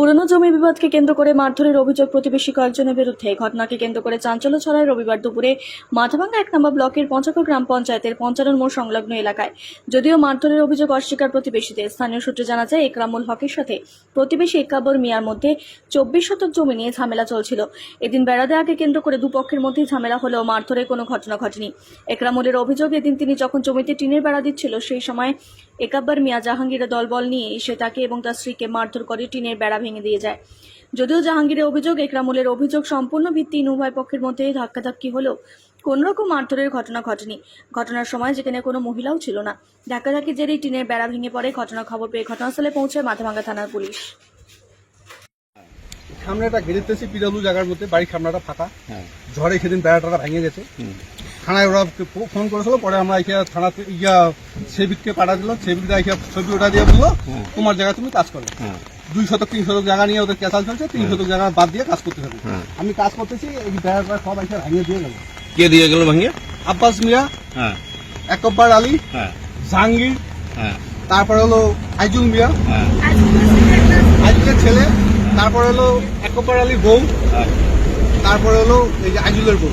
পুরনো জমি বিবাদকে কেন্দ্র করে মারধরের অভিযোগ প্রতিবেশী কয়েকজনের বিরুদ্ধে। ঘটনাকে কেন্দ্র করে চাঞ্চল্য ছড়ায় রবিবার দুপুরে মাথাভাঙ্গা এক নম্বর ব্লকের পঞ্চাকর গ্রাম পঞ্চায়েতের পঞ্চানন মোড় সংলগ্ন এলাকায়। যদিও মারধরের অভিযোগ অস্বীকার প্রতিবেশীদের, স্থানীয় সূত্রে জানা যায়, একরামুল হকের সাথে প্রতিবেশী একাবর মিয়ার মধ্যে চব্বিশ শতক জমি নিয়ে ঝামেলা চলছিল। এদিন বেড়া দেওয়াকে কেন্দ্র করে দুপক্ষের মধ্যেই ঝামেলা হলেও মারধরের কোনো ঘটনা ঘটেনি। একরামুলের অভিযোগ, এদিন তিনি যখন জমিতে টিনের বেড়া দিচ্ছিল, সেই সময় একাব্বার মিয়া জাহাঙ্গীরের দলবল নিয়ে এসে তাকে এবং তার স্ত্রীকে মারধর করে টিনের বেড়া ভেঙে দিয়ে যায়। যদিও জাহাঙ্গীরের অভিযোগ একরামুলের অভিযোগ সম্পূর্ণ ভিত্তিহীন উভয় পক্ষের মধ্যে ধাক্কাধাক্কি হলেও কোনো রকম মারধরের ঘটনা ঘটেনি। ঘটনার সময় যেখানে কোনো মহিলাও ছিল না। ধাক্কাধাক্কি জেরেই টিনের বেড়া ভেঙে পড়ে ঘটনা খবর পেয়ে ঘটনাস্থলে পৌঁছায় মাথাভাঙ্গা থানার পুলিশ। সামনেটা ঘিরেতেছি পিডাব্লিউ জায়গার মধ্যে বাড়ির সামনাটা ফাঁকা। হ্যাঁ। ঝড়ে সেদিন বেড়াটা ভেঙে গেছে। থানায় ওরা ফোন করেছিল পরে আমরা এসে থানাতে ইয়া সেবিককে পাঠা দিল সেবিকরা এসে ছবি ওটা দিয়ে বলল। তোমার জায়গায় তুমি কাজ করো। হ্যাঁ দুই শতক তিন শতক জায়গা নিয়ে ওদের ক্যাসাল চলছে তিন শতক জায়গা বাদ দিয়ে কাজ করতে হবে। আমি কাজ করতেছি এই বেড়াটা সব এসে ভাঙিয়ে দিয়ে গেল। কে দিয়ে গেল ভাঙিয়ে? আব্বাস মিয়া হ্যাঁ। একব্বার আলী হ্যাঁ। জাহাঙ্গীর হ্যাঁ। তারপরে হলো আইজুল মিয়া হ্যাঁ। আইজুলের ছেলে তারপরে হলো একব্বার আলী বউ হ্যাঁ। তারপরে হলো এই যে আইজুলের বউ।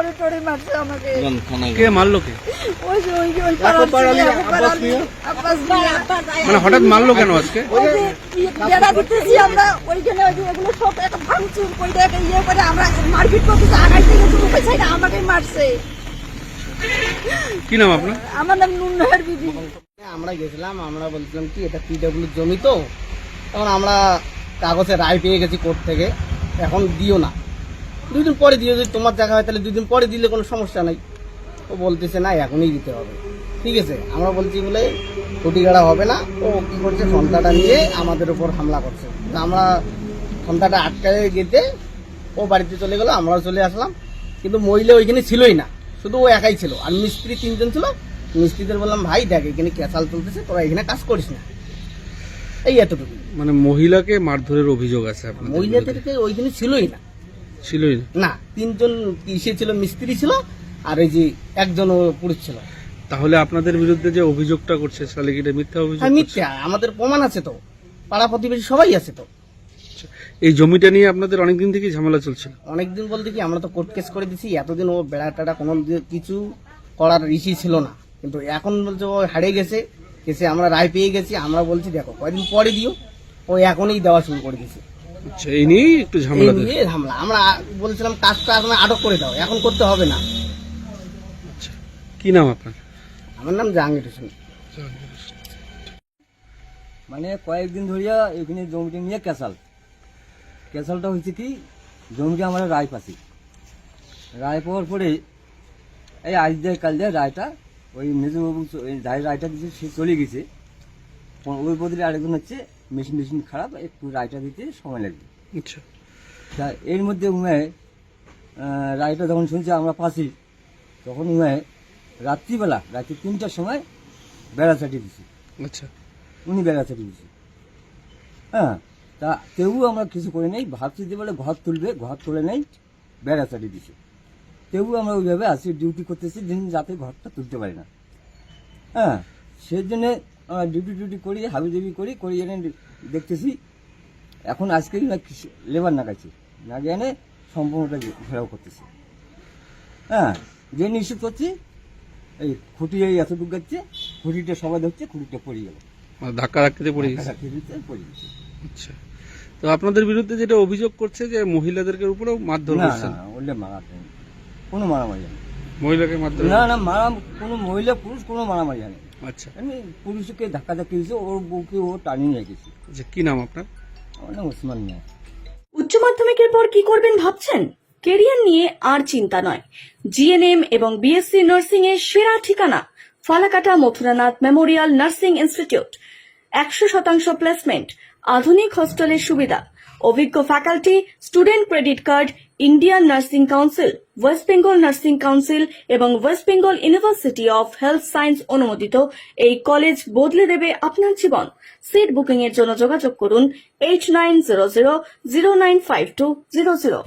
চড়ে চড়ে মারছে আমাকে। কে মারলো কে? ওই যে ওই ওই। মানে হঠাৎ মারলো কেন আজকে? বেড়া দিতেছি আমরা ওইখানে ওই সব এত ভাঙচুর করে দেখে ইয়ে করে আমরা মারপিট করতেছি আগাই থেকে শুরু করেছে আমাকে মারছে। কি নাম আপনার? আমার নাম নুনহার বিবি। আমরা গেছিলাম আমরা বলছিলাম কি এটা পিডব্লিউ জমি তো? তখন আমরা কাগজে রায় পেয়ে গেছি কোর্ট থেকে। এখন দিও না। দুই দিন পরে দিও যদি তোমার দেখা হয় তাহলে দুই দিন পরে দিলে কোনো সমস্যা নাই। ও বলতেছে না এখনই দিতে হবে। ঠিক আছে আমরা বলছি বলে খুঁটিগাড়া হবে না। ও কি করছে সন্তাটা নিয়ে আমাদের উপর হামলা করছে। তা আমরা সন্তাটা আটকায় গেতে ও বাড়িতে চলে গেলো আমরাও চলে আসলাম। কিন্তু মহিলা ওইখানে ছিলই না শুধু ও একাই ছিল। আর মিস্ত্রি তিনজন ছিল। মিস্ত্রিদের বললাম ভাই দেখ এখানে ক্যাসাল চলতেছে তোরা এখানে কাজ করিস না। এই এতটুকু। মানে মহিলাকে মারধরের অভিযোগ আছে মহিলাদেরকে ওইখানে ছিলই না। ছিলই না? তিনজন কিসে ছিল মিস্ত্রি ছিল আর ওই যে একজন পুরুষ ছিল। তাহলে আপনাদের বিরুদ্ধে যে অভিযোগটা করছে এটা মিথ্যা অভিযোগ হ্যাঁ মিথ্যা। আমাদের প্রমাণ আছে তো। পাড়া প্রতিবেশী সবাই আছে তো। এই জমিটা নিয়ে আপনাদের অনেকদিন থেকে ঝামেলা চলছিল? অনেকদিন বলতে কি আমরা তো কোর্ট কেস করে দিছি এতদিন ও বেড়া টেড়া কোনো কিছু করার ঋষি ছিল না। কিন্তু এখন বলছে ও হারিয়ে গেছে কেসে আমরা রায় পেয়ে গেছি আমরা বলছি দেখো কয়দিন পরে দিও। ও এখনই দেওয়া শুরু করে দিয়েছে। আচ্ছা এই একটু এই ঝামেলা নিয়ে হামলা আমরা বলছিলাম কাজটা এখন আটক করে দাও এখন করতে হবে না। আচ্ছা কি নাম আপনার? আমার নাম জাহাঙ্গীর হোসেন। মানে কয়েকদিন ধরিয়া এখানে জমিটা নিয়ে ক্যাসাল। ক্যাসালটা হয়েছে কি জমিটা আমরা রায় পাচ্ছি রায় পাওয়ার পরে এই আজ দেয় কাল দেয় রায়টা ওই মেজবাবু যাই রায়টা দিচ্ছে সে চলে গেছে। ওই বদলে আরেকজন হচ্ছে মেশিন মেশিন খারাপ একটু রায়টা দিতে সময় লাগবে। আচ্ছা। তা এর মধ্যে উমায় রায়টা যখন শুনছে আমরা পাচ্ছি তখন উমায় রাত্রিবেলা রাত্রি তিনটার সময় বেড়া চাটিয়ে দিছি। আচ্ছা। উনি বেড়া চাটিয়ে দিয়েছে হ্যাঁ তা কেউ আমরা কিছু করে নেই ভাবছি যে বলে ঘর তুলবে ঘর তুলে নেই বেড়া চাটিয়ে দিছে। কেউ আমরা ওইভাবে আছি ডিউটি করতেছি দিন যাতে ঘরটা তুলতে পারি না। হ্যাঁ সেই জন্যে ডিউটি ডিউটি করি হাবিজাবি করি করি এনে দেখতেছি। এখন আজকেই না লেবার নাগাইছি না এনে সম্পূর্ণটা ঘেরাও করতেছি। হ্যাঁ যে নিশ্চিত করছি এই খুঁটি এই এতটুকু যাচ্ছে খুঁটিটা সবাই ধরছে খুঁটিটা পড়ে গেল। মানে ধাক্কা ধাক্কিতে পড়ে গেছে। পড়ে গেছে। আচ্ছা। তো আপনাদের বিরুদ্ধে যেটা অভিযোগ করছে যে মহিলাদেরকে উপরেও মারধর না করছেন কোনো মারামারি নেই মহিলাকে না না মারা কোনো মহিলা পুরুষ কোনো মারামারি আচ্ছা। এমনি পুরুষকে ধাক্কা ধাক্কি দিয়েছে ওর বউকে ও টানিয়ে নিয়ে গেছে। আচ্ছা কি নাম আপনার? আমার নাম ওসমান মিয়া। উচ্চ মাধ্যমিকের পর কি করবেন ভাবছেন? কেরিয়ার নিয়ে আর চিন্তা নয়। জিএনএম এবং বিএসসি নার্সিং এর সেরা ঠিকানা Falakata Mathuranath memorial nursing institute. একশো শতাংশ প্লেসমেন্ট আধুনিক হস্টেলের সুবিধা। অভিজ্ঞ faculty student credit card Indian nursing council West Bengal nursing council এবং West Bengal university of health science অনুমোদিত এই কলেজ বদলে দেবে আপনার জীবন। সিট বুকিং এর জন্য যোগাযোগ করুন eight nine zero zero zero nine five two zero zero